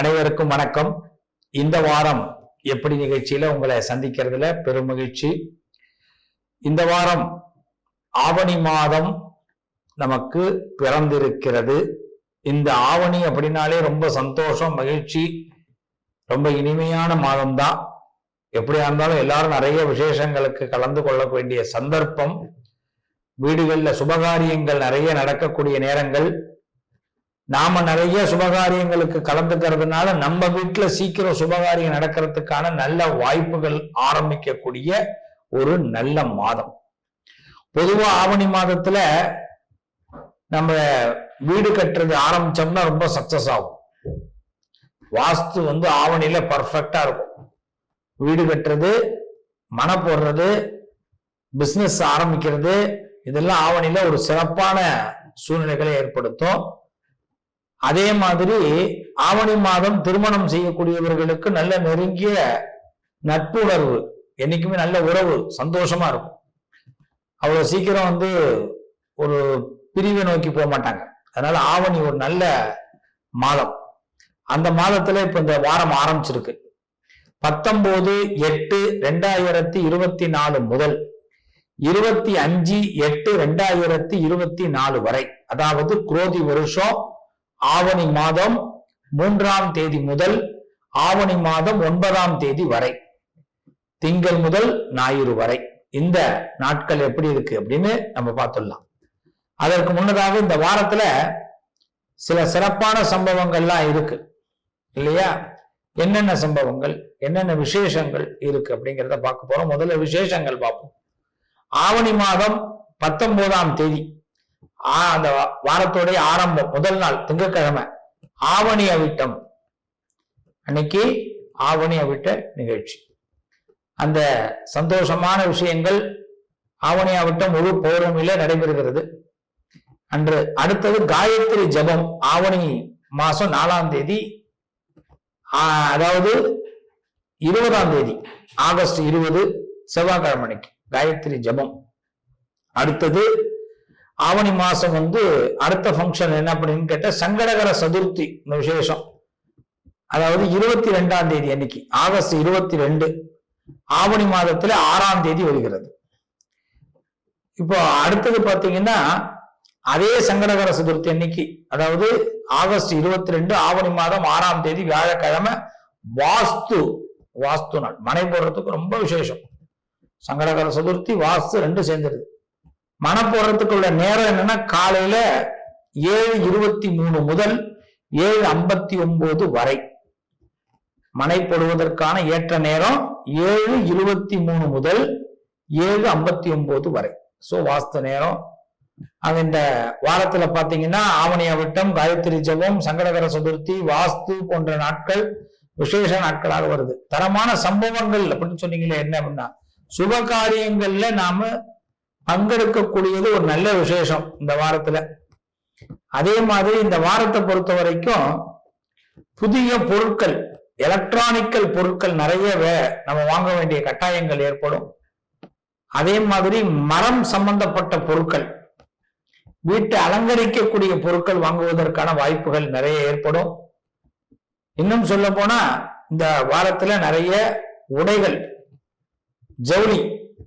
அனைவருக்கும் வணக்கம். இந்த வாரம் எப்படி நிகழ்ச்சியில உங்களை சந்திக்கிறதுல பெரும் மகிழ்ச்சி. இந்த வாரம் ஆவணி மாதம் நமக்கு பிறந்திருக்கிறது. இந்த ஆவணி அப்படின்னாலே ரொம்ப சந்தோஷம் மகிழ்ச்சி ரொம்ப இனிமையான மாதம்தான். எப்படியா இருந்தாலும் எல்லாரும் நிறைய விசேஷங்களுக்கு கலந்து கொள்ள வேண்டிய சந்தர்ப்பம். வீடுகளில் சுபகாரியங்கள் நிறைய நடக்கக்கூடிய நேரங்கள். நாம நிறைய சுபகாரியங்களுக்கு கலந்துக்கிறதுனால நம்ம வீட்டுல சீக்கிரம் சுபகாரியம் நடக்கிறதுக்கான நல்ல வாய்ப்புகள் ஆரம்பிக்கக்கூடிய ஒரு நல்ல மாதம். பொதுவா ஆவணி மாதத்துல நம்ம வீடு கட்டுறது ஆரம்பிச்சோம்னா ரொம்ப சக்சஸ் ஆகும். வாஸ்து வந்து ஆவணியில பர்ஃபெக்டா இருக்கும். வீடு கட்டுறது மன போடுறது பிசினஸ் ஆரம்பிக்கிறது இதெல்லாம் ஆவணியில ஒரு சிறப்பான சூழ்நிலைகளை ஏற்படுத்தும். அதே மாதிரி ஆவணி மாதம் திருமணம் செய்யக்கூடியவர்களுக்கு நல்ல நெருங்கிய நட்புணர்வு என்னைக்குமே நல்ல உறவு சந்தோஷமா இருக்கும். அவ்வளவு சீக்கிரம் வந்து ஒரு பிரிவை நோக்கி போக மாட்டாங்க. அதனால ஆவணி ஒரு நல்ல மாதம். அந்த மாதத்துல இப்ப இந்த வாரம் ஆரம்பிச்சிருக்கு. பத்தொன்பது எட்டு ரெண்டாயிரத்தி இருபத்தி நாலு முதல் இருபத்தி அஞ்சு எட்டு ரெண்டாயிரத்தி இருபத்தி நாலு வரை. அதாவது குரோதி வருஷம் ஆவணி மாதம் மூன்றாம் தேதி முதல் ஆவணி மாதம் ஒன்பதாம் தேதி வரை. திங்கள் முதல் ஞாயிறு வரை. இந்த நாட்கள் எப்படி இருக்கு அப்படின்னு நம்ம பார்த்துடலாம். அதற்கு முன்னதாக இந்த வாரத்துல சில சிறப்பான சம்பவங்கள்லாம் இருக்கு. இல்லையா? என்னென்ன சம்பவங்கள் என்னென்ன விசேஷங்கள் இருக்கு அப்படிங்கிறத பார்க்க போறோம். முதல்ல விசேஷங்கள் பார்ப்போம். ஆவணி மாதம் பத்தொன்பதாம் தேதி. அந்த வாரத்தோடைய ஆரம்பம் முதல் நாள் திங்கட்கிழமை ஆவணி அவிட்டம். அன்னைக்கு ஆவணி அவிட்ட நிகழ்ச்சி. அந்த சந்தோஷமான விஷயங்கள் ஆவணி அவிட்டம் முழு பௌர்ணமியில நடைபெறுகிறது. அன்று அடுத்தது காயத்ரி ஜபம் ஆவணி மாசம் நாலாம் தேதி. அதாவது இருபதாம் தேதி ஆகஸ்ட் இருபது செவ்வாய்க்கிழமை அன்னைக்கு காயத்ரி ஜபம். அடுத்தது ஆவணி மாசம் வந்து அடுத்த ஃபங்க்ஷன் என்ன அப்படின்னு கேட்டால் சங்கடகர சதுர்த்தி விசேஷம். அதாவது இருபத்தி ரெண்டாம் தேதி அன்னைக்கு ஆகஸ்ட் இருபத்தி ரெண்டு ஆவணி மாதத்துல ஆறாம் தேதி வருகிறது. இப்போ அடுத்தது பார்த்தீங்கன்னா அதே சங்கடகர சதுர்த்தி அன்னைக்கு அதாவது ஆகஸ்ட் இருபத்தி ரெண்டு ஆவணி மாதம் ஆறாம் தேதி வியாழக்கிழமை வாஸ்து வாஸ்து நாள். மனை போடுறதுக்கு ரொம்ப விசேஷம். சங்கடகர சதுர்த்தி வாஸ்து ரெண்டு சேர்ந்துருது. மனை போடுறதுக்கு உள்ள நேரம் என்னன்னா காலையில ஏழு இருபத்தி மூணு முதல் ஏழு ஐம்பத்தி ஒன்பது வரை. மனை போடுவதற்கான ஏற்ற நேரம் ஏழு இருபத்தி மூணு முதல் ஏழு ஐம்பத்தி ஒன்பது வரை. சோ வாஸ்து நேரம். அது இந்த வாரத்துல பாத்தீங்கன்னா ஆவணிய வட்டம் காயத்ரி ஜபம் சங்கடகர சதுர்த்தி வாஸ்து போன்ற நாட்கள் விசேஷ நாட்களாக வருது. தரமான சம்பவங்கள் அப்படின்னு சொன்னீங்களே என்ன அப்படின்னா சுப காரியங்கள்ல நாம பங்கெடுக்கக்கூடியது ஒரு நல்ல விசேஷம் இந்த வாரத்துல. அதே மாதிரி இந்த வாரத்தை பொறுத்த வரைக்கும் புதிய பொருட்கள் எலக்ட்ரானிக்கல் பொருட்கள் நிறையவே நம்ம வாங்க வேண்டிய கட்டாயங்கள் ஏற்படும். அதே மாதிரி மரம் சம்பந்தப்பட்ட பொருட்கள் வீட்டை அலங்கரிக்கக்கூடிய பொருட்கள் வாங்குவதற்கான வாய்ப்புகள் நிறைய ஏற்படும். இன்னும் சொல்ல போனா இந்த வாரத்துல நிறைய உடைகள் ஜவுளி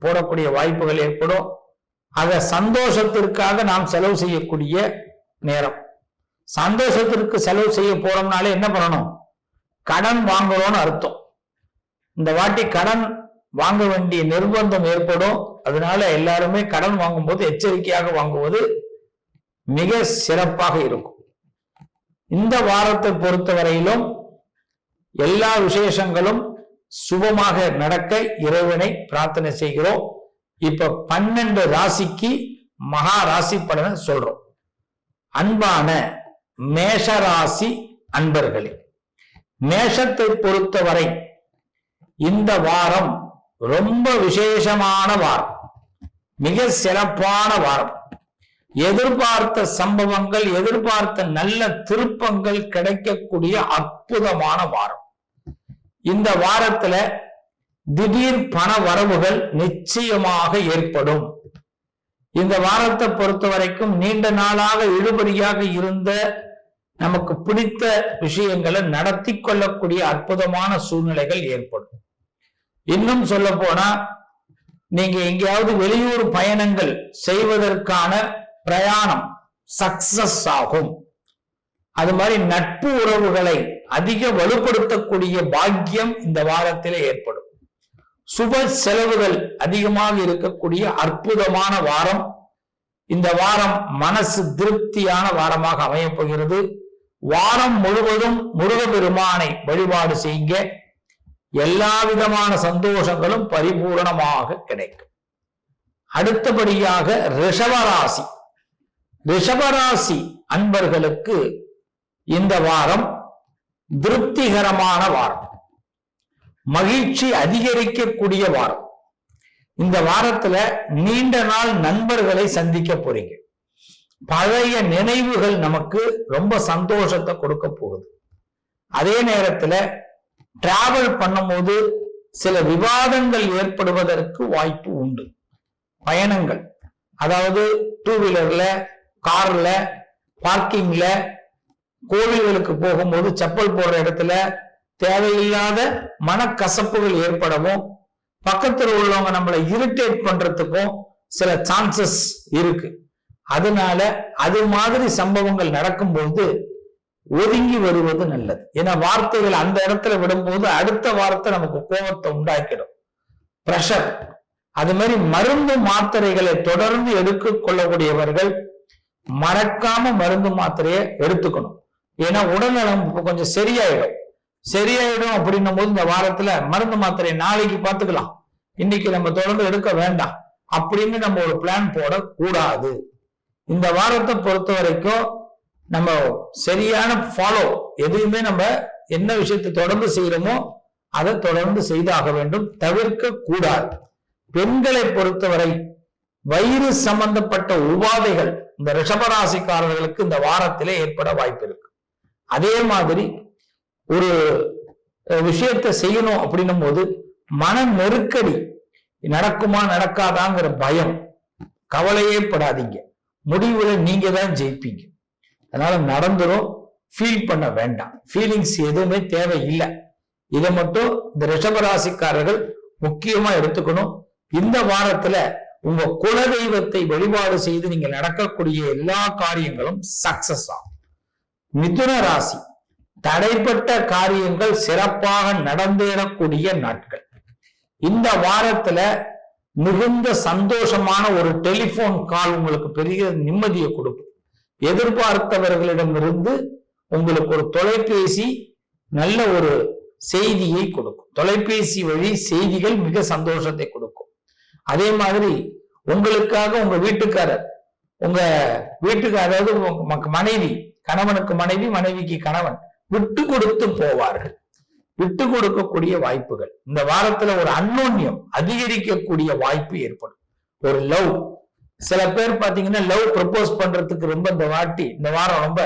போடக்கூடிய வாய்ப்புகள் ஏற்படும். அத சந்தோஷத்திற்காக நாம் செலவு செய்யக்கூடிய நேரம். சந்தோஷத்திற்கு செலவு செய்ய போறோம்னாலே என்ன பண்ணணும்? கடன் வாங்குறோம்னு அர்த்தம். இந்த வாட்டி கடன் வாங்க வேண்டிய நிர்பந்தம் ஏற்படும். அதனால எல்லாருமே கடன் வாங்கும்போது எச்சரிக்கையாக வாங்குவது மிக சிறப்பாக இருக்கும். இந்த வாரத்தை பொறுத்தவரையிலும் எல்லா விசேஷங்களும் சுபமாக நடக்க இறைவனை பிரார்த்தனை செய்கிறோம். இப்ப பன்னெண்டு ராசிக்கு மகா ராசி பலனை சொல்றோம். அன்பான மேஷ ராசி அன்பர்களே மேஷத்தை பொறுத்தவரை இந்த வாரம் ரொம்ப விசேஷமான வாரம் மிக சிறப்பான வாரம். எதிர்பார்த்த சம்பவங்கள் எதிர்பார்த்த நல்ல திருப்பங்கள் கிடைக்கக்கூடிய அற்புதமான வாரம். இந்த வாரத்துல திடீர் பண வரவுகள் நிச்சயமாக ஏற்படும். இந்த வாரத்தை பொறுத்த வரைக்கும் நீண்ட நாளாக இழுபறியாக இருந்த நமக்கு பிடித்த விஷயங்களை நடத்தி கொள்ளக்கூடிய அற்புதமான சூழ்நிலைகள் ஏற்படும். இன்னும் சொல்ல போனா நீங்க எங்கேயாவது வெளியூர் பயணங்கள் செய்வதற்கான பிரயாணம் சக்சஸ் ஆகும். அது மாதிரி நட்பு உறவுகளை அதிக வலுப்படுத்தக்கூடிய பாக்கியம் இந்த வாரத்திலே ஏற்படும். சுப செலவுகள் அதிகமாக இருக்கக்கூடிய அற்புதமான வாரம். இந்த வாரம் மனசு திருப்தியான வாரமாக அமையப் போகிறது. வாரம் முழுவதும் முருகப்பெருமானை வழிபாடு செய்யுங்க. எல்லா விதமான சந்தோஷங்களும் பரிபூரணமாக கிடைக்கும். அடுத்தபடியாக ரிஷபராசி. ரிஷபராசி அன்பர்களுக்கு இந்த வாரம் திருப்திகரமான வாரம். மகிழ்ச்சி அதிகரிக்கக்கூடிய வாரம். இந்த வாரத்துல நீண்ட நாள் நண்பர்களை சந்திக்க போறீங்க. பழைய நினைவுகள் நமக்கு ரொம்ப சந்தோஷத்தை கொடுக்க போகுது. அதே நேரத்துல டிராவல் பண்ணும்போது சில விவாதங்கள் ஏற்படுவதற்கு வாய்ப்பு உண்டு. பயணங்கள் அதாவது டூ வீலர்ல கார்ல பார்க்கிங்ல கோவில்களுக்கு போகும்போது செப்பல் போடுற இடத்துல தேவையில்லாத மனக்கசப்புகள் ஏற்படவும் பக்கத்துல உள்ளவங்க நம்மளை இரிட்டேட் பண்றதுக்கும் சில சான்சஸ் இருக்கு. அதனால அது மாதிரி சம்பவங்கள் நடக்கும்போது ஒதுங்கி வருவது நல்லது. ஏன்னா வார்த்தைகள் அந்த இடத்துல விடும்போது அடுத்த வார்த்தை நமக்கு கோபத்தை உண்டாக்கிடும். பிரஷர் அது மாதிரி மருந்து மாத்திரைகளை தொடர்ந்து எடுக்க கொள்ளக்கூடியவர்கள் மறக்காம மருந்து மாத்திரையை எடுத்துக்கணும். ஏன்னா உடல்நலம் கொஞ்சம் சரியாயிடும். சரியாயிடும் அப்படின்னும் போது இந்த வாரத்துல மருந்து மாத்திரை நாளைக்கு பார்த்துக்கலாம். இன்னைக்கு நம்ம தொடர்ந்து எடுக்க வேண்டாம். அப்படின்னு நம்ம ஒரு பிளான் போட கூடாது இந்த வாரத்தை பொறுத்த வரைக்கும் நம்ம சரியான ஃபாலோ எதுவுமே நம்ம என்ன விஷயத்தை தொடர்ந்து செய்யறோமோ அதை தொடர்ந்து செய்தாக வேண்டும். தவிர்க்க கூடாது. பெண்களை பொறுத்தவரை வயிறு சம்பந்தப்பட்ட உபாதைகள் இந்த ரிஷபராசிக்காரர்களுக்கு இந்த வாரத்திலே ஏற்பட வாய்ப்பு இருக்கு அதே மாதிரி ஒரு விஷயத்தை செய்யணும் அப்படின்னும் போது மன நெருக்கடி நடக்குமா நடக்காதாங்கிற பயம். கவலையே படாதீங்க. முடிவுல நீங்க தான் ஜெயிப்பீங்க. அதனால நடந்துரும் ஃபீல் பண்ண வேண்டாம். ஃபீலிங்ஸ் எதுவுமே தேவையில்லை. இதை மட்டும் இந்த ரிஷபராசிக்காரர்கள் முக்கியமா எடுத்துக்கணும். இந்த வாரத்துல உங்க குலதெய்வத்தை வழிபாடு செய்து நீங்க நடக்கக்கூடிய எல்லா காரியங்களும் சக்சஸ் ஆகும். மிதுன ராசி. தடைப்பட்ட காரியங்கள் சிறப்பாக நடந்தேறக்கூடிய நாட்கள். இந்த வாரத்துல மிகுந்த சந்தோஷமான ஒரு டெலிபோன் கால் உங்களுக்கு பெரிய நிம்மதியை கொடுக்கும். எதிர்பார்த்தவர்களிடமிருந்து உங்களுக்கு ஒரு தொலைபேசி நல்ல ஒரு செய்தியை கொடுக்கும். தொலைபேசி வழி செய்திகள் மிக சந்தோஷத்தை கொடுக்கும். அதே மாதிரி உங்களுக்காக உங்க வீட்டுக்காரர் உங்க வீட்டுக்கு அதாவது மனைவி கணவனுக்கு மனைவி மனைவிக்கு கணவன் விட்டு கொடுத்து போவார்கள். விட்டு கொடுக்கக்கூடிய வாய்ப்புகள். இந்த வாரத்துல ஒரு அன்னோன்யம் அதிகரிக்கக்கூடிய வாய்ப்பு ஏற்படும். ஒரு லவ் சில பேர் பாத்தீங்கன்னா லவ் ப்ரப்போஸ் பண்றதுக்கு ரொம்ப இந்த வாட்டி இந்த வாரம் ரொம்ப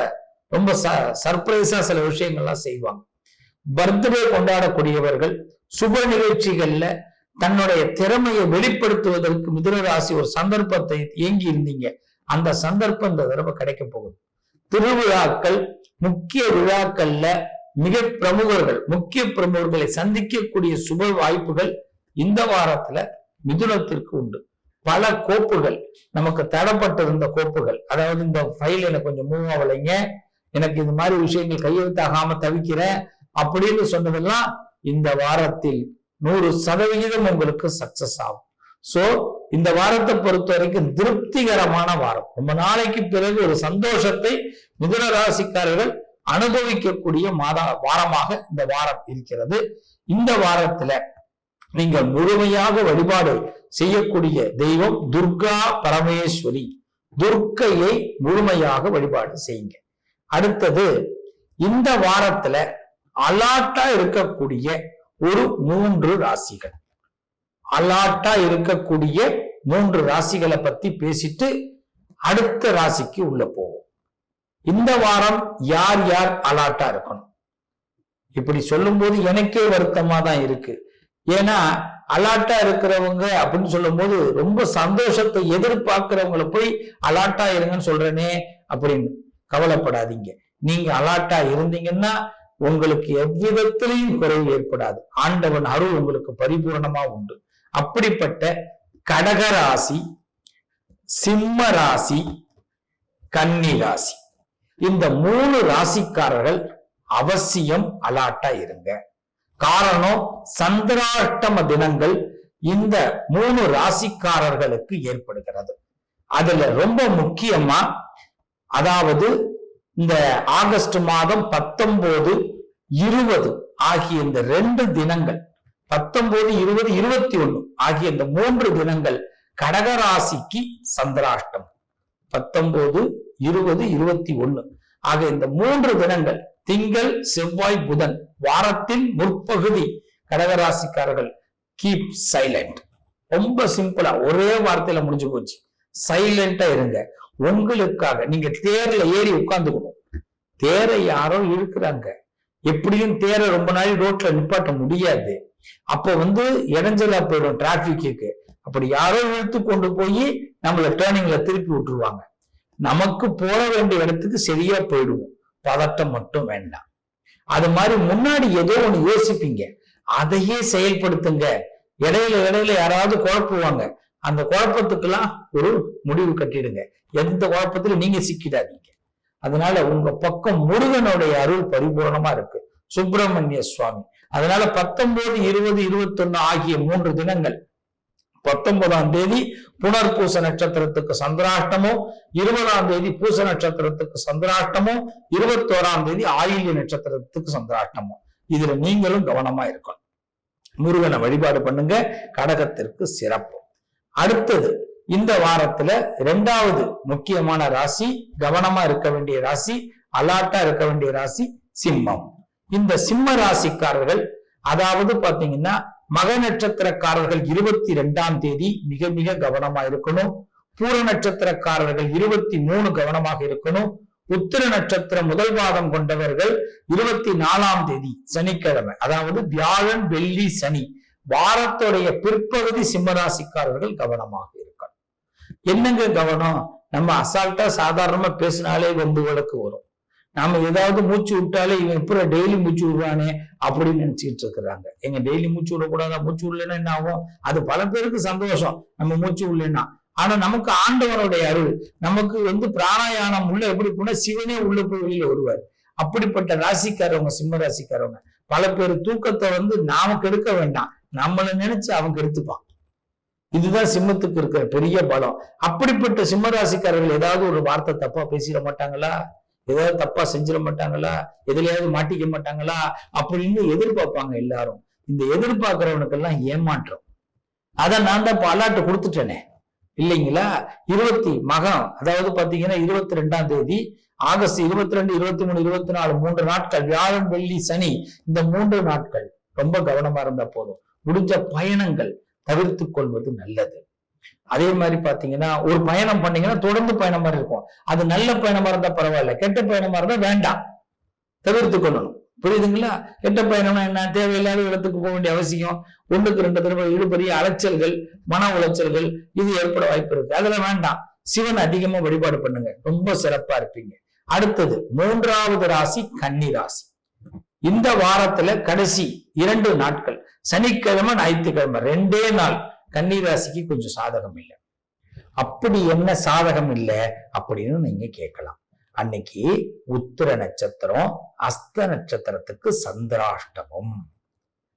ரொம்ப சர்ப்ரைஸா சில விஷயங்கள்லாம் செய்வாங்க. பர்த்டே கொண்டாடக்கூடியவர்கள் சுப நிகழ்ச்சிகள்ல தன்னுடைய திறமையை வெளிப்படுத்துவதற்கு மிதுனராசி ஒரு சந்தர்ப்பத்தை ஏங்கி இருந்தீங்க. அந்த சந்தர்ப்பம் இந்த தடவை கிடைக்க போகுது. திருவிழாக்கள் முக்கிய விழாக்கள்ல மிக பிரமுகர்கள் முக்கிய பிரமுகர்களை சந்திக்கக்கூடிய சுப வாய்ப்புகள் இந்த வாரத்துல மிதுனத்திற்கு உண்டு. பல கோப்புகள் நமக்கு தடப்பட்டிருந்த கோப்புகள். அதாவது இந்த ஃபைல் எனக்கு கொஞ்சம் மூவ் ஆகலைங்க. எனக்கு இது மாதிரி விஷயங்கள் கையெழுத்தாகாம தவிக்கிறேன் அப்படின்னு சொன்னதெல்லாம் இந்த வாரத்தில் நூறு சதவிகிதம் உங்களுக்கு சக்சஸ் ஆகும். சோ இந்த வாரத்தை பொறுத்த வரைக்கும் திருப்திகரமான வாரம். ரொம்ப நாளைக்கு பிறகு ஒரு சந்தோஷத்தை மிதுன ராசிக்காரர்கள் அனுபவிக்கக்கூடிய மாதா வாரமாக இந்த வாரம் இருக்கிறது. இந்த வாரத்துல நீங்க முழுமையாக வழிபாடு செய்யக்கூடிய தெய்வம் துர்கா பரமேஸ்வரி. துர்க்கையை முழுமையாக வழிபாடு செய்யுங்க. அடுத்தது இந்த வாரத்துல அலாட்டா இருக்கக்கூடிய ஒரு மூன்று ராசிகள். அலாட்டா இருக்கக்கூடிய மூன்று ராசிகளை பத்தி பேசிட்டு அடுத்த ராசிக்கு உள்ள போவோம். இந்த வாரம் யார் யார் அலாட்டா இருக்கணும்? இப்படி சொல்லும் போது எனக்கே வருத்தமா தான் இருக்கு. ஏன்னா அலாட்டா இருக்கிறவங்க அப்படின்னு சொல்லும் போது ரொம்ப சந்தோஷத்தை எதிர்பார்க்கிறவங்களை போய் அலாட்டா இருங்கன்னு சொல்றேனே அப்படின்னு கவலைப்படாதீங்க. நீங்க அலாட்டா இருந்தீங்கன்னா உங்களுக்கு எவ்விதத்திலையும் குறைவு ஏற்படாது. ஆண்டவன் அருள் உங்களுக்கு பரிபூரணமா உண்டு. அப்படிப்பட்ட கடக ராசி சிம்ம ராசி கன்னி ராசி. இந்த மூணு ராசிக்காரர்கள் அவசியம் அலாட்டா இருங்க. காரணம் சந்திராஷ்டம தினங்கள் இந்த மூணு ராசிக்காரர்களுக்கு ஏற்படுகிறது. அதுல ரொம்ப முக்கியமா அதாவது இந்த ஆகஸ்ட் மாதம் பத்தொன்பது இருபது ஆகிய இந்த ரெண்டு தினங்கள் பத்தொன்பது இருபது இருபத்தி ஒண்ணு ஆகிய இந்த மூன்று தினங்கள் கடகராசிக்கு சந்திராஷ்டம் பத்தொன்பது இருபது இருபத்தி ஒண்ணு. ஆக இந்த மூன்று தினங்கள் திங்கள் செவ்வாய் புதன் வாரத்தின் முற்பகுதி கடகராசிக்காரர்கள் கீப் சைலண்ட் ரொம்ப சிம்பிளா ஒரே வார்த்தையில முடிஞ்சு போச்சு. சைலண்டா இருங்க. உங்களுக்காக நீங்க தேர்ல ஏறி உட்கார்ந்துக்கணும். தேரை யாரோ இருக்கிறாங்க எப்படியும் தேரை ரொம்ப நாள் ரோட்ல நிப்பாட்ட முடியாது. அப்போ வந்து இடைஞ்சலா போயிடும் டிராபிக்கு அப்படி யாரோ இழுத்து கொண்டு போய் நம்மளை டேர்னிங்ல திருப்பி விட்டுருவாங்க. நமக்கு போற வேண்டிய இடத்துக்கு சரியா போயிடுவோம். பதட்டம் மட்டும் வேண்டாம். அது மாதிரி முன்னாடி ஏதோ ஒண்ணு யோசிப்பீங்க. அதையே செயல்படுத்துங்க. இடையில இடையில யாராவது குழப்புவாங்க. அந்த குழப்பத்துக்கெல்லாம் ஒரு முடிவு கட்டிடுங்க. எந்த குழப்பத்திலும் நீங்க சிக்கிடாதீங்க. அதனால உங்க பக்கம் முருகனுடைய அருள் பரிபூர்ணமா இருக்கு. சுப்பிரமணிய சுவாமி. அதனால பத்தொன்பது இருபது இருபத்தொன்னு ஆகிய மூன்று தினங்கள் பத்தொன்பதாம் தேதி புனர்பூச நட்சத்திரத்துக்கு சந்திராஷ்டமும் இருபதாம் தேதி பூச நட்சத்திரத்துக்கு சந்திராஷ்டமும் இருபத்தோராம் தேதி ஆயில்ய நட்சத்திரத்துக்கு சந்திராஷ்டமும் இதுல நீங்களும் கவனமா இருக்கணும். முருகனை வழிபாடு பண்ணுங்க. கடகத்திற்கு சிறப்பு. அடுத்தது இந்த வாரத்துல இரண்டாவது முக்கியமான ராசி கவனமா இருக்க வேண்டிய ராசி அலாட்டா இருக்க வேண்டிய ராசி சிம்மம். இந்த சிம்ம ராசிக்காரர்கள் அதாவது பாத்தீங்கன்னா மக நட்சத்திரக்காரர்கள் இருபத்தி ரெண்டாம் தேதி மிக மிக கவனமா இருக்கணும். பூர நட்சத்திரக்காரர்கள் இருபத்தி மூணு கவனமாக இருக்கணும். உத்திர நட்சத்திர முதல் பாதம் கொண்டவர்கள் இருபத்தி நாலாம் தேதி சனிக்கிழமை. அதாவது வியாழன் வெள்ளி சனி. வாரத்துடைய பிற்பகுதி சிம்மராசிக்காரர்கள் கவனமாக இருக்கணும். என்னங்க கவனம்? நம்ம அசால்ட்டா சாதாரணமா பேசினாலே வம்புகளுக்கு வரும். நாம ஏதாவது மூச்சு விட்டாலே இவன் எப்படி டெய்லி மூச்சு விடுறானே அப்படின்னு நினைச்சிட்டு இருக்கிறாங்க. எங்க டெய்லி மூச்சு விடக்கூடாதா? மூச்சு விடலன்னா என்ன ஆகும்? அது பல பேருக்கு சந்தோஷம். நம்ம மூச்சு விடலன்னா. ஆனா நமக்கு ஆண்டவனுடைய அருள் நமக்கு வந்து பிராணாயானம் உள்ள எப்படி போனா சிவனே உள்ள போய் வெளியில வருவார். அப்படிப்பட்ட ராசிக்காரவங்க சிம்ம ராசிக்காரவங்க பல பேர் தூக்கத்தை வந்து நாம கெடுக்க வேண்டாம். நம்மளை நினைச்சு அவங்க கெடுத்துப்பான் இதுதான் சிம்மத்துக்கு இருக்கிற பெரிய பலம். அப்படிப்பட்ட சிம்ம ராசிக்காரர்கள் ஏதாவது ஒரு வார்த்தை தப்பா பேசிட மாட்டாங்களா? ஏதாவது தப்பா செஞ்சிட மாட்டாங்களா? எதுலயாவது மாட்டிக்க மாட்டாங்களா? அப்படின்னு எதிர்பார்ப்பாங்க எல்லாரும். இந்த எதிர்பார்க்கிறவனுக்கெல்லாம் ஏமாற்றம். அதை நான் தான் இப்ப அலாட்டு கொடுத்துட்டேனே. இல்லைங்களா? இருபத்தி மகம் அதாவது பாத்தீங்கன்னா இருபத்தி ரெண்டாம் தேதி ஆகஸ்ட் இருபத்தி ரெண்டு இருபத்தி மூணு இருபத்தி நாலு மூன்று நாட்கள் வியாழன் வெள்ளி சனி இந்த மூன்று நாட்கள் ரொம்ப கவனமா இருந்தா போதும். முடிஞ்ச பயணங்கள் தவிர்த்து கொள்வது நல்லது. அதே மாதிரி பாத்தீங்கன்னா ஒரு பயணம் பண்ணீங்கன்னா தொடர்ந்து பயணமா இருக்கும். அது நல்ல பயணமா இருந்தா பரவாயில்ல கெட்ட பயணமா இருந்தா வேண்டாம். தவிர்த்து கொள்ளணும். புரியுதுங்களா? கெட்ட பயணம்னா என்ன? தேவையில்லாத இடத்துக்கு போக வேண்டிய அவசியம். ஒண்ணுக்கு ரெண்டு தடவை இழுபறி அலைச்சல்கள் மன உளைச்சல்கள் இது ஏற்பட வாய்ப்பு இருக்கு. அதுல வேண்டாம். சிவன் அதிகமா வழிபாடு பண்ணுங்க. ரொம்ப சிறப்பா இருப்பீங்க. அடுத்தது மூன்றாவது ராசி கன்னி ராசி. இந்த வாரத்துல கடைசி இரண்டு நாட்கள். சனிக்கிழமை ஞாயிற்றுக்கிழமை ரெண்டே நாள். கன்னிராசிக்கு கொஞ்சம் சாதகம் இல்லை. அப்படி என்ன சாதகம் இல்லை அப்படின்னு நீங்க கேட்கலாம். அன்னைக்கு உத்திர நட்சத்திரம் அஸ்த நட்சத்திரத்துக்கு சந்திராஷ்டமம்.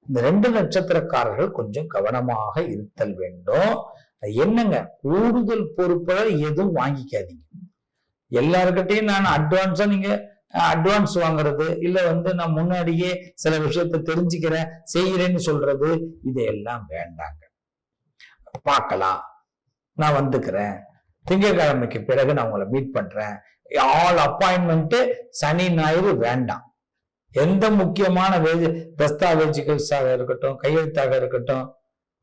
இந்த ரெண்டு நட்சத்திரக்காரர்கள் கொஞ்சம் கவனமாக இருத்தல் வேண்டும். என்னங்க? கூடுதல் பொறுப்புகளை எதுவும் வாங்கிக்காதீங்க. எல்லாருக்கிட்டையும் நான் அட்வான்ஸா நீங்க அட்வான்ஸ் வாங்குறது இல்ல வந்து நான் முன்னாடியே சில விஷயத்த தெரிஞ்சுக்கிறேன் செய்கிறேன்னு சொல்றது இதையெல்லாம் வேண்டாங்க. பார்க்கலாம். நான் வந்துக்கிறேன். திங்கட்கிழமைக்கு பிறகு நான் உங்களை மீட் பண்றேன். ஆல் அப்பாயின்மெண்ட் சனி ஞாயிறு வேண்டாம். எந்த முக்கியமான வேஜ் தஸ்தாவேஜுகல்ஸாக இருக்கட்டும் கையெழுத்தாக இருக்கட்டும்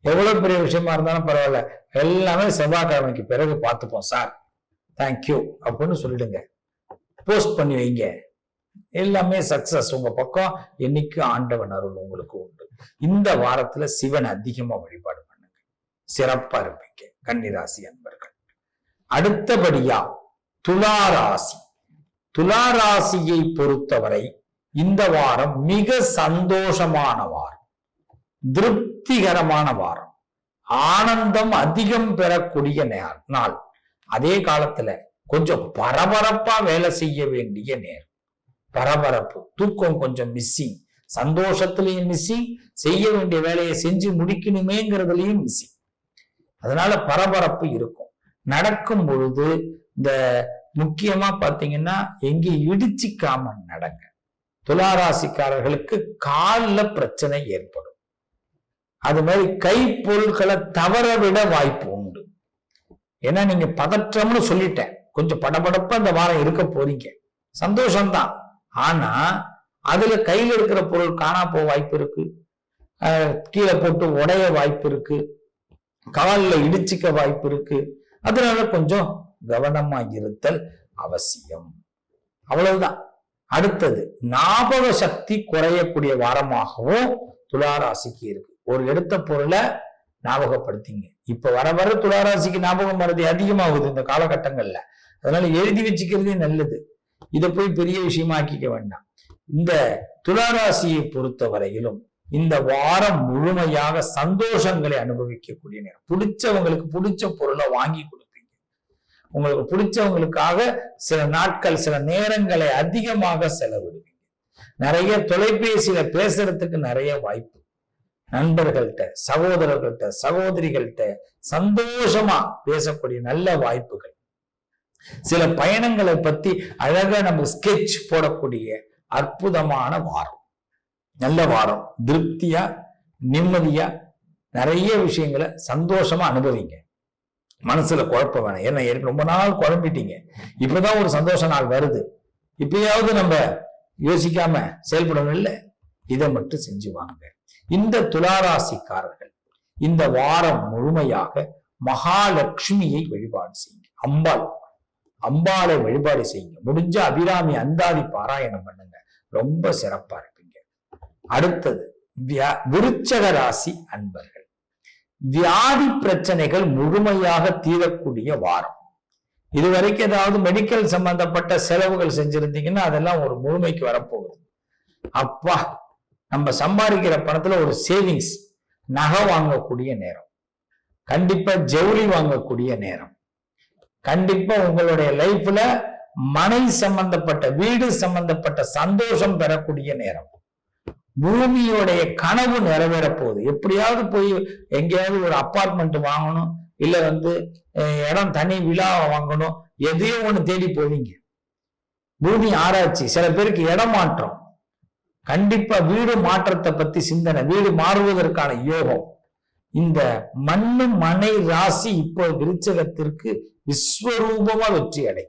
எவ்வளவு பெரிய விஷயமா இருந்தாலும் பரவாயில்ல. எல்லாமே செவ்வாய்க்கிழமைக்கு பிறகு பார்த்துப்போம் சார். தேங்க்யூ அப்படின்னு சொல்லிடுங்க. போஸ்ட் பண்ணி வைங்க. எல்லாமே சக்சஸ் உங்க பக்கம் என்னைக்கு ஆண்டவன் அருள் உங்களுக்கு உண்டு. இந்த வாரத்துல சிவன் அதிகமா வழிபாடு சிறப்பா இருப்பீங்க கன்னிராசி அன்பர்கள். அடுத்தபடியா துலா ராசி துலா ராசியை பொறுத்தவரை இந்த வாரம் மிக சந்தோஷமான வாரம். திருப்திகரமான வாரம். ஆனந்தம் அதிகம் பெறக்கூடிய நாள். அதே காலத்துல கொஞ்சம் பரபரப்பா வேலை செய்ய வேண்டிய நேரம். பரபரப்பு தூக்கம் கொஞ்சம் மிஸ்ஸிங் சந்தோஷத்திலையும் மிஸ்ஸிங் செய்ய வேண்டிய வேலையை செஞ்சு முடிக்கணுமேங்கிறதுலயும் மிஸ்ஸிங் அதனால பரபரப்பு இருக்கும். நடக்கும் பொழுது இந்த முக்கியமா பாத்தீங்கன்னா எங்கே இடிச்சிக்காம நடங்க. துளாராசிக்காரர்களுக்கு கால்ல பிரச்சனை ஏற்படும். அது மாதிரி கை பொருட்களை தவற விட வாய்ப்பு உண்டு. ஏன்னா நீங்க பதற்றம்னு சொல்லிட்டேன். கொஞ்சம் படபடப்பா அந்த வாரம் இருக்க போறீங்க. சந்தோஷம்தான். ஆனா அதுல கையில இருக்கிற பொருள் காணா போக வாய்ப்பு இருக்கு. அஹ் கீழே போட்டு உடைய வாய்ப்பு இருக்கு. காலில் இடிச்சிக்க வாய்ப்பு இருக்கு. அதனால கொஞ்சம் கவனமா இருத்தல் அவசியம். அவ்வளவுதான். அடுத்தது ஞாபக சக்தி குறையக்கூடிய வாரமாகவும் துளாராசிக்கு இருக்கு. ஒரு எடுத்த பொருளை ஞாபகப்படுத்திங்க. இப்ப வர வர துளாராசிக்கு ஞாபகம் மறதி அதிகமாகுது இந்த காலகட்டங்கள்ல. அதனால எழுதி வச்சுக்கிறதே நல்லது. இதை போய் பெரிய விஷயமா ஆக்கிக்க வேண்டாம். இந்த துளாராசியை பொறுத்த வரையிலும் இந்த வாரம் முழுமையாக சந்தோஷங்களை அனுபவிக்கக்கூடிய நேரம். பிடிச்சவங்களுக்கு பிடிச்ச பொருளை வாங்கி கொடுப்பீங்க. உங்களுக்கு பிடிச்சவங்களுக்காக சில நாட்கள் சில நேரங்களை அதிகமாக செலவிடுவீங்க. நிறைய தொலைபேசியில பேசுறதுக்கு நிறைய வாய்ப்பு. நண்பர்கள்ட்ட சகோதரர்கள்ட்ட சகோதரிகள்கிட்ட சந்தோஷமா பேசக்கூடிய நல்ல வாய்ப்புகள். சில பயணங்களை பத்தி அழகா நம்ம ஸ்கெட்ச் போடக்கூடிய அற்புதமான வாரம். நல்ல வாரம் திருப்தியா நிம்மதியா நிறைய விஷயங்களை சந்தோஷமா அனுபவிங்க. மனசுல குழப்பம் வேணாம். ஏன்னா எனக்கு ரொம்ப நாள் குழம்பிட்டீங்க. இப்பதான் ஒரு சந்தோஷ நாள் வருது. இப்பயாவது நம்ம யோசிக்காம செயல்படணும் இல்ல இதை மட்டும் செஞ்சு வாங்க. இந்த துளாராசிக்காரர்கள் இந்த வாரம் முழுமையாக மகாலட்சுமியை வழிபாடு செய்யுங்க. அம்பாள் அம்பாளை வழிபாடு செய்யுங்க. முடிஞ்ச அபிராமி அந்தாதி பாராயணம் பண்ணுங்க. ரொம்ப சிறப்பா இருக்கு. அடுத்தது வியா- விருச்சக ராசி அன்பர்கள். வியாதி பிரச்சனைகள் முழுமையாக தீரக்கூடிய வாரம். இதுவரைக்கும் ஏதாவது மெடிக்கல் சம்பந்தப்பட்ட செலவுகள் செஞ்சிருந்தீங்கன்னா அதெல்லாம் ஒரு முழுமைக்கு வரப்போகுது. அப்பா நம்ம சம்பாதிக்கிற பணத்துல ஒரு சேவிங்ஸ் நகை வாங்கக்கூடிய நேரம். கண்டிப்பா ஜவுளி வாங்கக்கூடிய நேரம். கண்டிப்பா உங்களுடைய லைஃப்ல மனை சம்பந்தப்பட்ட வீடு சம்பந்தப்பட்ட சந்தோஷம் பெறக்கூடிய நேரம். பூமியோடைய கனவு நிறைவேற போகுது எப்படியாவது போய் எங்கேயாவது ஒரு அப்பார்ட்மெண்ட் வாங்கணும் இல்ல வந்து இடம் தனி விழா வாங்கணும் எதையோ ஒண்ணு தேடி போவீங்க. பூமி ஆராய்ச்சி சில பேருக்கு இடம் மாற்றம். கண்டிப்பா வீடு மாற்றத்தை பத்தி சிந்தனை வீடு மாறுவதற்கான யோகம். இந்த மண்ணு மனை ராசி இப்போ விருச்சகத்திற்கு விஸ்வரூபமா வெற்றி அடை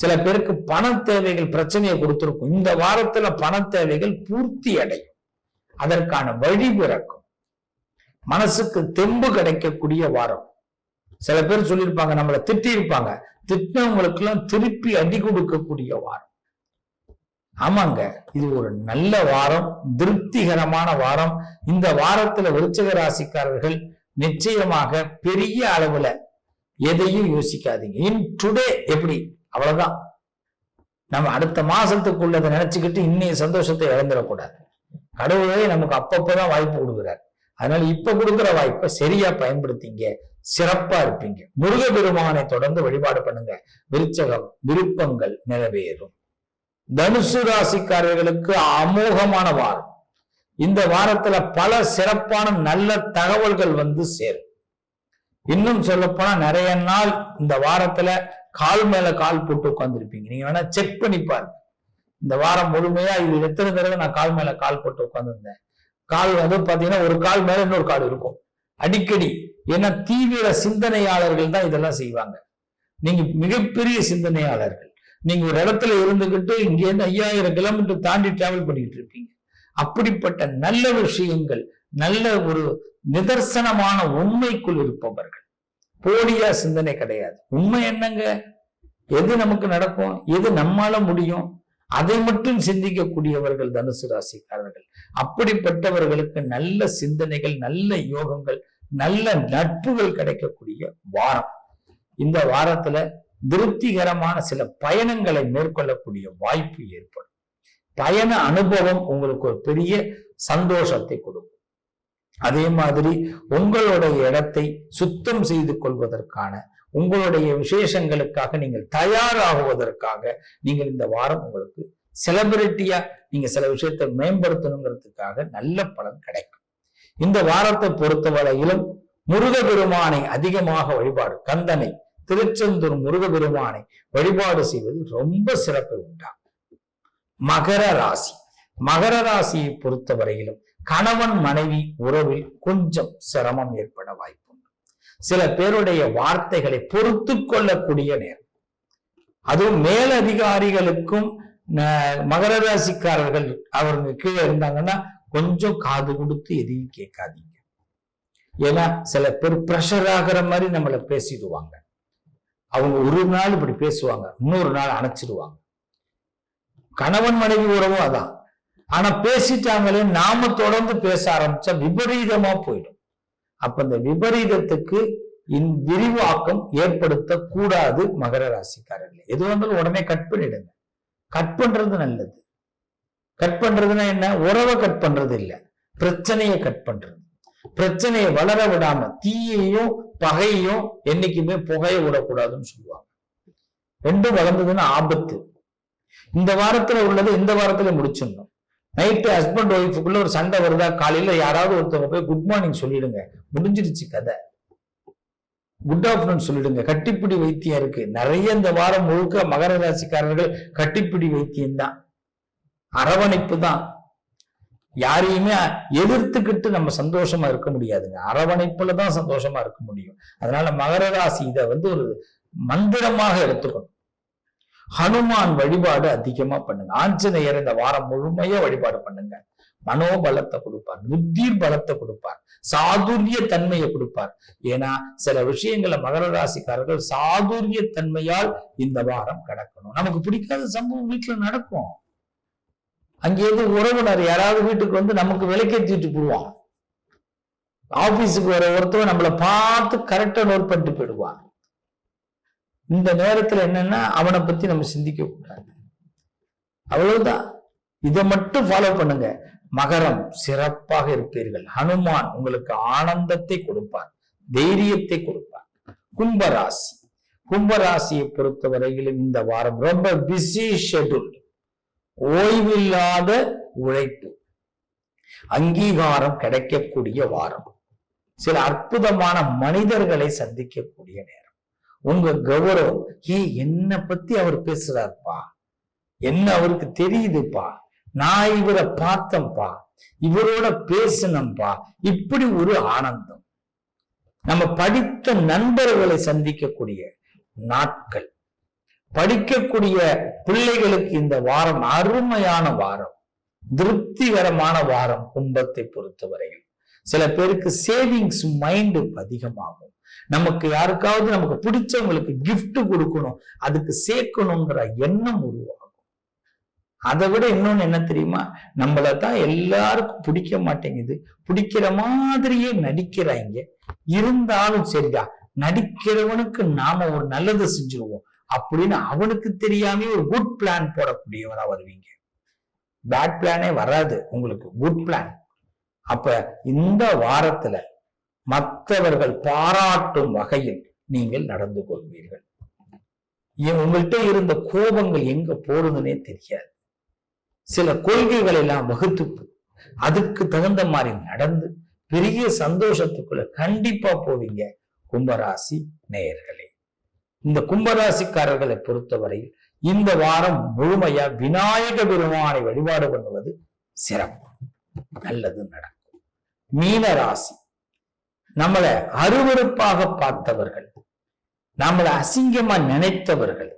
சில பேருக்கு பண தேவைகள் பிரச்சனையை கொடுத்துருக்கும். இந்த வாரத்துல பண தேவைகள் பூர்த்தி அடையும். அதற்கான வழி பிறக்கும். மனசுக்கு தெம்பு கிடைக்கக்கூடிய வாரம். சில பேர் சொல்லியிருப்பாங்க நம்மளை திட்டி இருப்பாங்க திட்டினவங்களுக்கு எல்லாம் திருப்பி அடி கொடுக்கக்கூடிய வாரம். ஆமாங்க இது ஒரு நல்ல வாரம் திருப்திகரமான வாரம். இந்த வாரத்துல விருச்சக ராசிக்காரர்கள் நிச்சயமாக பெரிய அளவுல எதையும் யோசிக்காதீங்க. இன் டுடே எப்படி அவ்வளவுதான். நம்ம அடுத்த மாசத்துக்குள்ளதை நினைச்சுக்கிட்டு இன்னைய சந்தோஷத்தை இழந்துடக்கூடாது. கடவுளே நமக்கு அப்பப்பதான் வாய்ப்பு கொடுக்குறாரு. அதனால இப்ப கொடுக்குற வாய்ப்பை சரியா பயன்படுத்திங்க சிறப்பா இருப்பீங்க. முருக பெருமானை தொடர்ந்து வழிபாடு பண்ணுங்க. விருச்சகம் விருப்பங்கள் நிறைவேறும். தனுசு ராசிக்காரர்களுக்கு அமோகமான வாரம். இந்த வாரத்துல பல சிறப்பான நல்ல தகவல்கள் வந்து சேரும். இன்னும் சொல்லப்போனா நிறைய நாள் இந்த வாரத்துல கால் மேல கால் போட்டு உட்காந்துருப்பீங்க நீங்க வேணா செக் பண்ணி பாருங்க. இந்த வாரம் முழுமையா இது எத்தனை தடவை நான் கால் மேல கால் போட்டு உட்காந்துருந்தேன் கால் வந்து பாத்தீங்கன்னா ஒரு கால் மேல இன்னொரு கால் இருக்கும். அடிக்கடி. ஏன்னா தீவிர சிந்தனையாளர்கள் தான் இதெல்லாம் செய்வாங்க. நீங்க மிகப்பெரிய சிந்தனையாளர்கள். நீங்க ஒரு இடத்துல இருந்துகிட்டு இங்க இருந்து ஐயாயிரம் கிலோமீட்டர் தாண்டி டிராவல் பண்ணிட்டு இருப்பீங்க. அப்படிப்பட்ட நல்ல விஷயங்கள் நல்ல ஒரு நிதர்சனமான உண்மைக்குள் இருப்பவர்கள். போலியா சிந்தனை கிடையாது. உண்மை என்னங்க? எது நமக்கு நடக்கும்? எது நம்மால முடியும்? அதை மட்டும் சிந்திக்கக்கூடியவர்கள் தனுசு ராசிக்காரர்கள். அப்படிப்பட்டவர்களுக்கு நல்ல சிந்தனைகள் நல்ல யோகங்கள் நல்ல நட்புகள் கிடைக்கக்கூடிய வாரம். இந்த வாரத்துல திருப்திகரமான சில பயணங்களை மேற்கொள்ளக்கூடிய வாய்ப்பு ஏற்படும். பயண அனுபவம் உங்களுக்கு ஒரு பெரிய சந்தோஷத்தை கொடுக்கும். அதே மாதிரி உங்களுடைய இடத்தை சுத்தம் செய்து கொள்வதற்கான உங்களுடைய விசேஷங்களுக்காக நீங்கள் தயாராகுவதற்காக நீங்கள் இந்த வாரம் உங்களுக்கு செலிபிரிட்டியா நீங்க சில விஷயத்தை மேம்படுத்தணுங்கிறதுக்காக நல்ல பலன் கிடைக்கும். இந்த வாரத்தை பொறுத்தவரையிலும் முருகபெருமானை அதிகமாக வழிபாடு கந்தனை திருச்செந்தூர் முருகபெருமானை வழிபாடு செய்வது ரொம்ப சிறப்பு உண்டாகும் மகர ராசி. மகர ராசியை பொறுத்தவரையிலும் கணவன் மனைவி உறவில் கொஞ்சம் சிரமம் ஏற்பட வாய்ப்புண்டு. சில பேருடைய வார்த்தைகளை பொறுத்து கொள்ளக்கூடிய நேரம். அதுவும் மேலதிகாரிகளுக்கும் மகர ராசிக்காரர்கள் அவருங்க கீழே இருந்தாங்கன்னா கொஞ்சம் காது கொடுத்து எதையும் கேட்காதீங்க. ஏன்னா சில பேர் ப்ரெஷர் ஆகிற மாதிரி நம்மளை பேசிடுவாங்க. அவங்க ஒரு நாள் இப்படி பேசுவாங்க இன்னொரு நாள் அணைச்சிடுவாங்க. கணவன் மனைவி உறவும் அதான். ஆனா பேசிட்டாங்களே நாம தொடர்ந்து பேச ஆரம்பிச்சா விபரீதமா போயிடும். அப்ப இந்த விபரீதத்துக்கு இன் விரிவாக்கம் ஏற்படுத்த கூடாது மகர ராசிக்காரர்களே. எது வந்தாலும் உடனே கட் பண்ணிடுங்க. கட் பண்றது நல்லது. கட் பண்றதுன்னா என்ன? உறவை கட் பண்றது இல்ல. பிரச்சனையை கட் பண்றது. பிரச்சனையை வளர விடாம தீயையும் பகையையும் என்னைக்குமே புகைய விடக்கூடாதுன்னு சொல்லுவாங்க. ரெண்டும் வளர்ந்ததுன்னா ஆபத்து. இந்த வாரத்துல உள்ளது இந்த வாரத்துல முடிச்சிடணும். நைட்டு ஹஸ்பண்ட் ஒய்ஃபுக்குள்ள ஒரு சண்டை வருதா? காலையில யாராவது ஒருத்தவங்க போய் குட் மார்னிங் சொல்லிடுங்க. முடிஞ்சிருச்சு கதை. குட் ஆஃப்டர்நூன் சொல்லிடுங்க. கட்டிப்பிடி வைத்தியம் இருக்கு. நிறைய இந்த வாரம் முழுக்க மகர ராசிக்காரர்கள் கட்டிப்பிடி வைத்தியம் தான். அரவணைப்பு தான். யாரையுமே எதிர்த்துக்கிட்டு நம்ம சந்தோஷமா இருக்க முடியாதுங்க. அரவணைப்புல தான் சந்தோஷமா இருக்க முடியும். அதனால மகர ராசி இதை வந்து ஒரு மந்திரமாக எடுத்துக்கணும். ஹனுமான் வழிபாடு அதிகமா பண்ணுங்க. ஆஞ்சநேயர் இந்த வாரம் முழுமையா வழிபாடு பண்ணுங்க. மனோபலத்தை கொடுப்பார் புத்தி பலத்தை கொடுப்பார் சாதுரிய தன்மையை கொடுப்பார். ஏன்னா சில விஷயங்களை மகர ராசிக்காரர்கள் சாதுரிய தன்மையால் இந்த வாரம் கடக்கணும். நமக்கு பிடிக்காத சம்பவம் வீட்டுல நடக்கும். அங்கேருந்து உறவினர் யாராவது வீட்டுக்கு வந்து நமக்கு விலைக்கேற்றிட்டு போடுவான். ஆபீஸுக்கு வர ஒருத்தவன் நம்மளை பார்த்து கரெக்டா நோட் பண்ணிட்டு போயிடுவான். இந்த நேரத்துல என்னன்னா அவனை பத்தி நம்ம சிந்திக்க கூடாது. அவ்வளவுதான். இதை மட்டும் ஃபாலோ பண்ணுங்க. மகரம் சிறப்பாக இருப்பீர்கள். ஹனுமான் உங்களுக்கு ஆனந்தத்தை கொடுப்பார். தைரியத்தை கொடுப்பார். கும்பராசி. கும்பராசியை பொறுத்தவரையிலும் இந்த வாரம் ரொம்ப பிஸி ஷெடியூல் ஓய்வில்லாத உழைப்பு. அங்கீகாரம் கிடைக்கக்கூடிய வாரம். சில அற்புதமான மனிதர்களை சந்திக்கக்கூடிய நேரம். உங்க கௌரவம் ஏ என்ன பத்தி அவர் பேசுறாருப்பா. என்ன அவருக்கு தெரியுதுப்பா. நான் இவரை பார்த்தேன்ப்பா. இவரோட பேசினப்பா இப்படி ஒரு ஆனந்தம். நம்ம படித்த நண்பர்களை சந்திக்கக்கூடிய நாட்கள். படிக்கக்கூடிய பிள்ளைகளுக்கு இந்த வாரம் அருமையான வாரம். திருப்திகரமான வாரம் கும்பத்தை பொறுத்தவரையில். சில பேருக்கு சேவிங்ஸ் மைண்டு அதிகமாகும். நமக்கு யாருக்காவது நமக்கு பிடிச்சவங்களுக்கு கிஃப்ட் கொடுக்கணும். அதுக்கு சேர்க்கணுங்கிற எண்ணம் உருவாகும். அதை விட இன்னொன்னு என்ன தெரியுமா? நம்மள தான் எல்லாருக்கும் பிடிக்க மாட்டேங்குது. பிடிக்கிற மாதிரியே நடிக்கிறாங்க. இருந்தாலும் சரிடா நடிக்கிறவனுக்கு நாம ஒரு நல்லது செஞ்சிருவோம். அப்படின்னு அவனுக்கு தெரியாம ஒரு குட் பிளான் போடக்கூடியவரா வருவீங்க. பேட் பிளானே வராது. உங்களுக்கு குட் பிளான் அப்ப இந்த வாரத்துல மற்றவர்கள் பாராட்டும் வகையில் நீங்கள் நடந்து கொள்வீர்கள். ஏன்? உங்கள்கிட்ட இருந்த கோபங்கள் எங்க போறதுன்னே தெரியாது. சில கொள்கைகள் எல்லாம் வகுத்து அதுக்கு தகுந்த மாதிரி நடந்து பெரிய சந்தோஷத்துக்குள்ள கண்டிப்பா போவீங்க கும்பராசி நேயர்களே. இந்த கும்பராசிக்காரர்களை பொறுத்தவரையில் இந்த வாரம் முழுமையா விநாயக பெருமானை வழிபாடு பண்ணுவது சிறப்பு. நல்லது நடக்கும். மீன ராசி நம்மளை அருவருப்பாக பார்த்தவர்கள் நம்மளை அசிங்கமா நினைத்தவர்கள்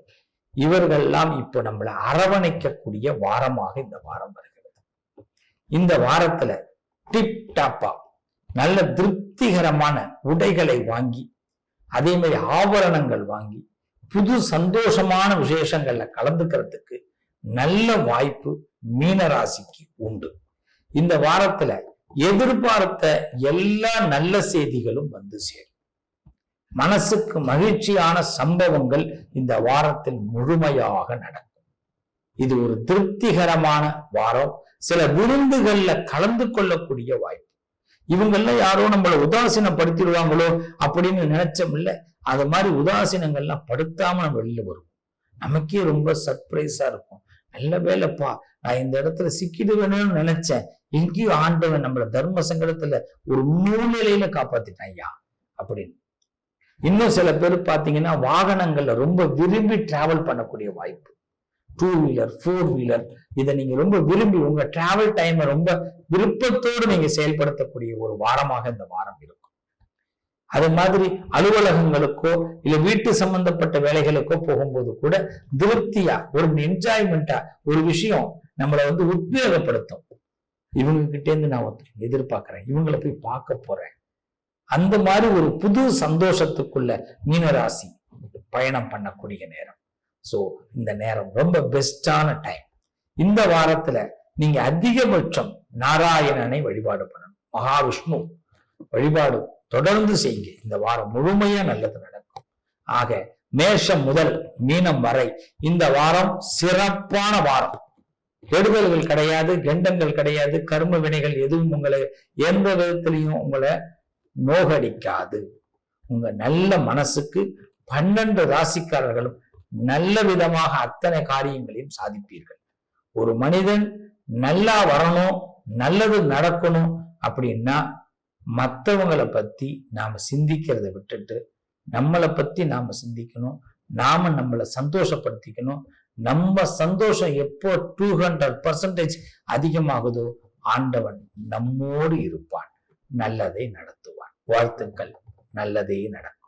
இவர்கள்லாம் இப்போ நம்மளை அரவணைக்கக்கூடிய வாரமாக இந்த வாரம் வருகிறது. இந்த வாரத்துல டிப் டாப்பா நல்ல திருப்திகரமான உடைகளை வாங்கி அதே மாதிரி ஆபரணங்கள் வாங்கி புது சந்தோஷமான விசேஷங்கள்ல கலந்துக்கிறதுக்கு நல்ல வாய்ப்பு மீனராசிக்கு உண்டு. இந்த வாரத்துல எதிர்பார்த்த எல்லா நல்ல செய்திகளும் வந்து சேரும். மனசுக்கு மகிழ்ச்சியான சம்பவங்கள் இந்த வாரத்தில் முழுமையாக நடக்கும். இது ஒரு திருப்திகரமான வாரம். சில விருந்துகள்ல கலந்து கொள்ளக்கூடிய வாய்ப்பு. இவங்கெல்லாம் யாரோ நம்மளை உதாசீனப்படுத்திடுவாங்களோ அப்படின்னு நினைச்சோம் இல்ல. அது மாதிரி உதாசீனங்கள்லாம் படுத்தாம நம்ம வெளியில வருவோம். நமக்கே ரொம்ப சர்ப்ரைஸா இருக்கும். நல்ல வேலைப்பா. நான் இந்த இடத்துல சிக்கிடுவேணும்னு நினைச்சேன். எங்கேயும் ஆண்டவன் நம்மள தர்ம சங்கடத்துல ஒரு நூல்நிலையில காப்பாத்திட்டான் ஐயா அப்படின்னு. இன்னும் சில பேர் பாத்தீங்கன்னா வாகனங்கள்ல ரொம்ப விரும்பி டிராவல் பண்ணக்கூடிய வாய்ப்பு. டூ வீலர் ஃபோர் வீலர் இதை நீங்க ரொம்ப விரும்பி உங்க டிராவல் டைமை ரொம்ப விருப்பத்தோடு நீங்க செயல்படுத்தக்கூடிய ஒரு வாரமாக இந்த வாரம் இருக்கும். அது மாதிரி அலுவலகங்களுக்கோ இல்ல வீட்டு சம்பந்தப்பட்ட வேலைகளுக்கோ போகும்போது கூட திருப்தியா ஒரு என்ஜாய்மெண்டா ஒரு விஷயம் நம்மளை வந்து உத்வேகப்படுத்தும். இவங்க கிட்டே இருந்து நான் ஒருத்தர் எதிர்பார்க்கிறேன். இவங்களை போய் பார்க்க போறேன். அந்த மாதிரி ஒரு புது சந்தோஷத்துக்குள்ள மீனராசி பயணம் பண்ணக்கூடிய நேரம். சோ இந்த நேரம் ரொம்ப பெஸ்டான டைம் இந்த வாரத்துல நீங்க அதிகபட்சம் நாராயணனை வழிபாடு பண்ணணும். மகாவிஷ்ணு வழிபாடு தொடர்ந்து செய்யுங்க. இந்த வாரம் முழுமையா நல்லது நடக்கும். ஆக மேஷம் முதல் மீனம் வரை இந்த வாரம் சிறப்பான வாரம். கெடுதல்கள் கிடையாது கெண்டங்கள் கிடையாது கர்ம வினைகள் எதுவும் உங்களை எந்த விதத்திலையும் உங்களை நோகடிக்காது. உங்க நல்ல மனசுக்கு பன்னெண்டு ராசிக்காரர்களும் நல்ல விதமாக அத்தனை காரியங்களையும் சாதிப்பீர்கள். ஒரு மனிதன் நல்லா வரணும் நல்லது நடக்கணும் அப்படின்னா மற்றவங்களை பத்தி நாம சிந்திக்கிறத விட்டுட்டு நம்மளை பத்தி நாம சிந்திக்கணும். நாம நம்மளை சந்தோஷப்படுத்திக்கணும். நம்ம சந்தோஷம் எப்போ டூ ஹண்ட்ரட் பர்சன்டேஜ் அதிகமாகுதோ ஆண்டவன் நம்மோடு இருப்பான். நல்லதை நடத்துவான். வாழ்த்துக்கள். நல்லதே நடக்கும்.